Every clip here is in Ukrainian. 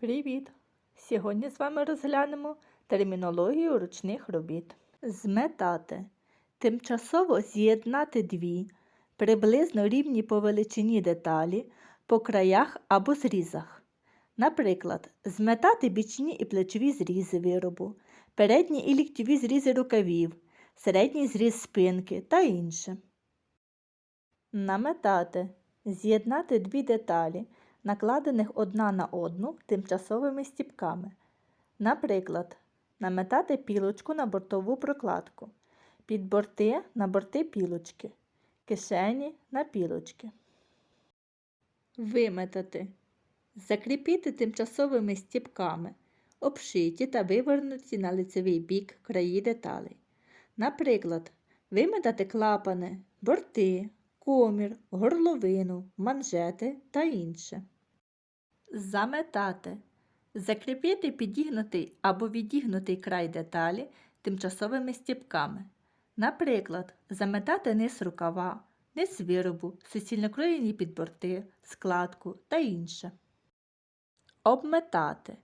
Привіт! Сьогодні з вами розглянемо термінологію ручних робіт. Зметати. Тимчасово з'єднати дві приблизно рівні по величині деталі по краях або зрізах. Наприклад, зметати бічні і плечові зрізи виробу, передні і ліктьові зрізи рукавів, середній зріз спинки та інше. Наметати. З'єднати дві деталі, накладених одна на одну тимчасовими стіпками. Наприклад, наметати пілочку на бортову прокладку, під борти на борти пілочки, кишені на пілочки. Виметати. Закріпити тимчасовими стіпками, обшиті та вивернуті на лицевий бік краї деталей. Наприклад, виметати клапани, борти, комір, горловину, манжети та інше. Заметати. Закріпити підігнутий або відігнутий край деталі тимчасовими стіпками. Наприклад, заметати низ рукава, низ виробу, суцільно кроєні підборти, складку та інше. Обметати.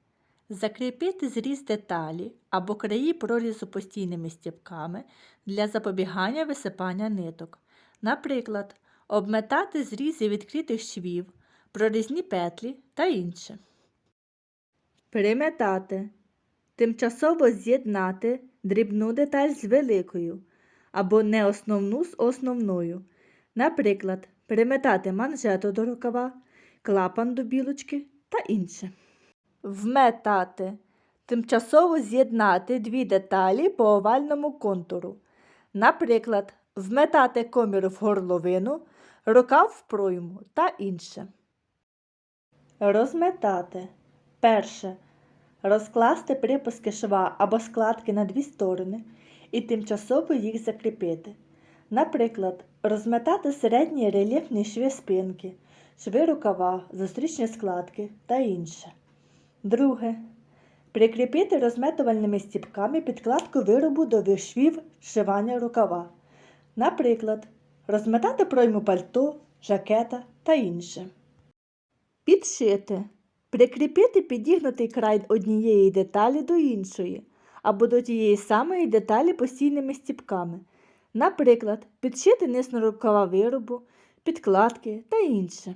Закріпити зріз деталі або краї прорізу постійними стіпками для запобігання висипання ниток. Наприклад, обметати зрізи відкритих швів, прорізні петлі та інше. Приметати. Тимчасово з'єднати дрібну деталь з великою або не основну з основною. Наприклад, приметати манжету до рукава, клапан до білочки та інше. Вметати. Тимчасово з'єднати дві деталі по овальному контуру. Наприклад, вметати комір в горловину, рукав в пройму та інше. Розметати. Перше. Розкласти припуски шва або складки на дві сторони і тимчасово їх закріпити. Наприклад, розметати середні рельєфні шви спинки, шви рукава, зустрічні складки та інше. Друге. Прикріпити розметувальними стіпками підкладку виробу до швів зшивання рукава. Наприклад, розметати пройму пальто, жакета та інше. Підшити. Прикріпити підігнутий край однієї деталі до іншої або до тієї самої деталі постійними стіпками. Наприклад, підшити низ рукава виробу, підкладки та інше.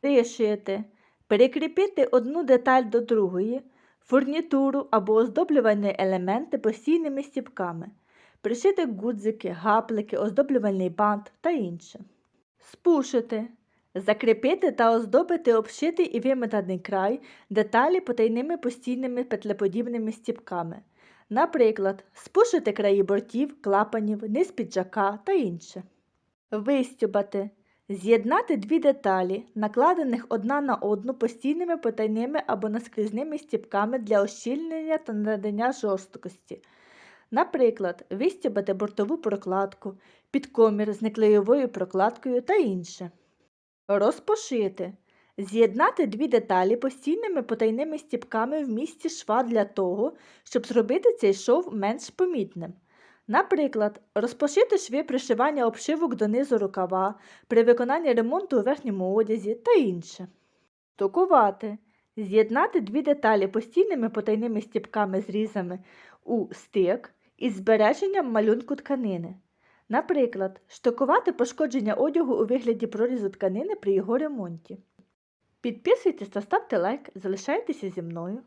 Пришити. Перекріпити одну деталь до другої, фурнітуру або оздоблювальні елементи постійними стіпками. Пришити гудзики, гаплики, оздоблювальний бант та інше. Спушити. Закріпити та оздобити обшитий і виметаний край деталі потайними постійними петлеподібними стіпками. Наприклад, спушити краї бортів, клапанів, низ піджака та інше. Вистюбати. З'єднати дві деталі, накладених одна на одну постійними потайними або наскрізними стіпками для ощільнення та надання жорсткості. Наприклад, вистюбати бортову прокладку, підкомір з неклеєвою прокладкою та інше. Розпошити. З'єднати дві деталі постійними потайними стіпками в місці шва для того, щоб зробити цей шов менш помітним. Наприклад, розпошити шви пришивання обшивок донизу рукава при виконанні ремонту у верхньому одязі та інше. Токувати. З'єднати дві деталі постійними потайними стіпками зрізами у стик із збереженням малюнку тканини. Наприклад, штокувати пошкодження одягу у вигляді прорізу тканини при його ремонті. Підписуйтесь та ставте лайк, залишайтеся зі мною.